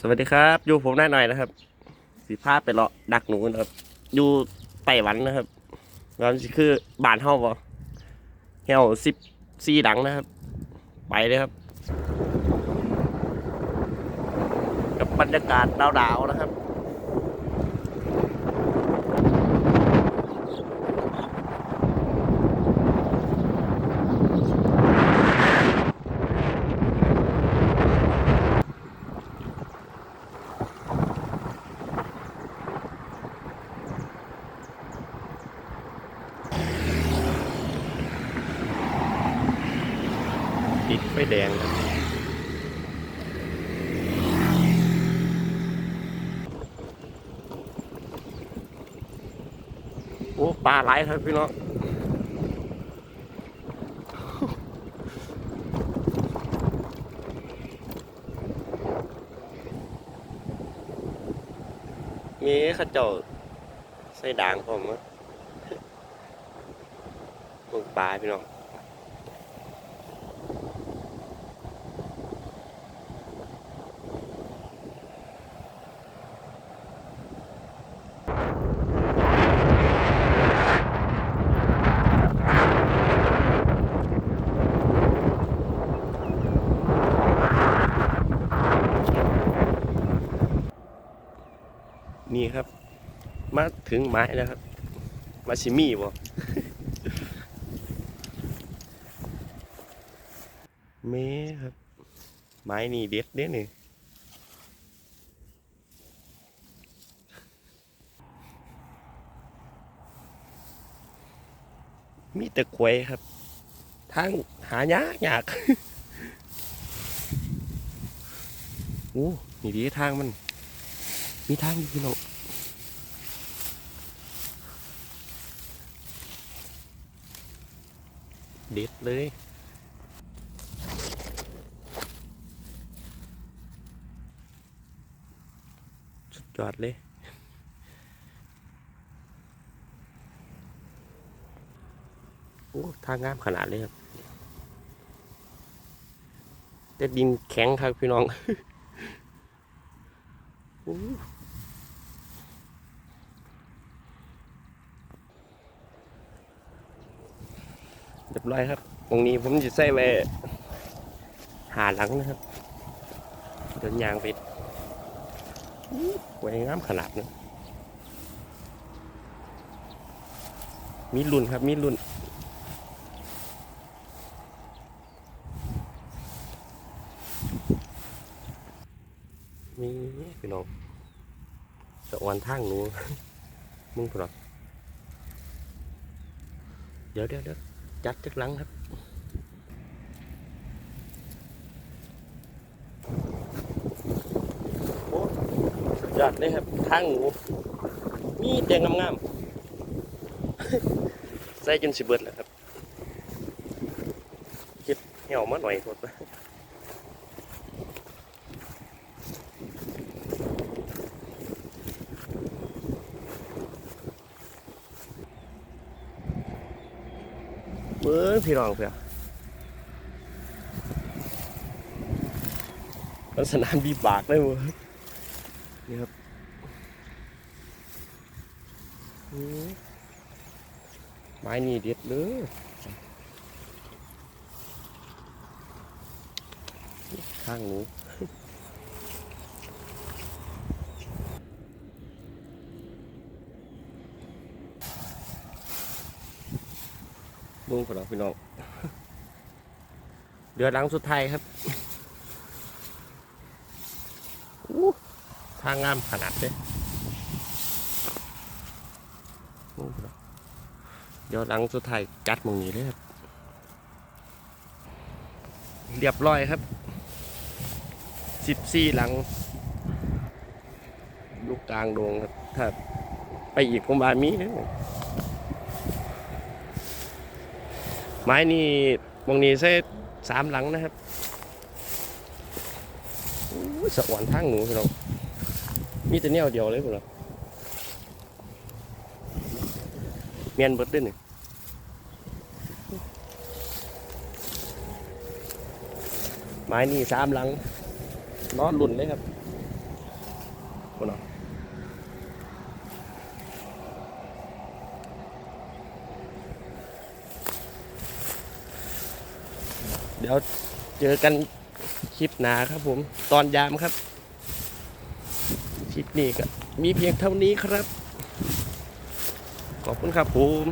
สวัสดีครับอยู่ผมได้หน่อยนะครับ สีผ้าไปเลาะดักหนูนะครับ อยู่ไต้หวันนะครับแล้วนี่คือบ้านเฮาบ่เฮาสิบสี่ดังนะครับ ไปเลยครับ กับบรรยากาศดาวๆนะครับ ติดไฟแดงครับโอ้ปลาไหลครับพี่น้องมีข้าเจ้าใส่ด่างผมอะพวกปลาพี่น้อง นี่ครับ มาถึงไม้แล้วครับ มาชิมี่บ่เมครับ ไม้นี่เด็ดเด็ดนี่มีแต่ควยครับ ทางหายากยากโอ้นี่ดีทางมัน มีทางอยู่พี่น้องเด็ดเลยสุดยอดเลยโอ้ทางงามขนาดเลยครับแต่ดินแข็งครับพี่น้อง เรียบร้อยครับ ตรงนี้ผมจะใส่ไว้หาหลังนะครับ เดินยางไปไว้งามขนาดนะมีรุ่นครับ มีรุ่น มีพี่น้อง สะออนทางหนูมึงพอหรอเดี๋ยวเดี๋ยวเดี๋ยวจัดจักหลังครับโอ้สุดยอดเลยครับทางหนูมีแต่งงามๆใส่จนสิเบิดแล้วครับคิดเหี่ยวมาหน่อยหมด บิ้งพี่น้องเพื่อนลักษณะบีบากเลยเว้ยนี่ครับไม้นี่เด็ดเลยข้างหนู เบุ้งพี่น้องพี่น้องเดือหลังสุดท้ายครับทางงามขนาดเลยโอ้พี่น้องเดี๋ยวหลังสุดท้ายจัดมองนี้เลยครับเรียบร้อยครับสิบสี่หลัง ลูกกลางโดงครับ ถ้าไปอีกผมบามีนะ ไม้นี่หมองนี้ใส่สามหลังนะครับสะอ่อนทางหนูพี่น้องมีแต่แนวเดียวเลยพี่น้องเมียนเบิดเด้วยนี่ไม้นี่สามหลังนอนหลุ่นเลยครับคุณเนาะ เดี๋ยวเจอกันคลิปหนาครับผม ตอนยามครับ คลิปนี้ก็มีเพียงเท่านี้ครับ ขอบคุณครับผม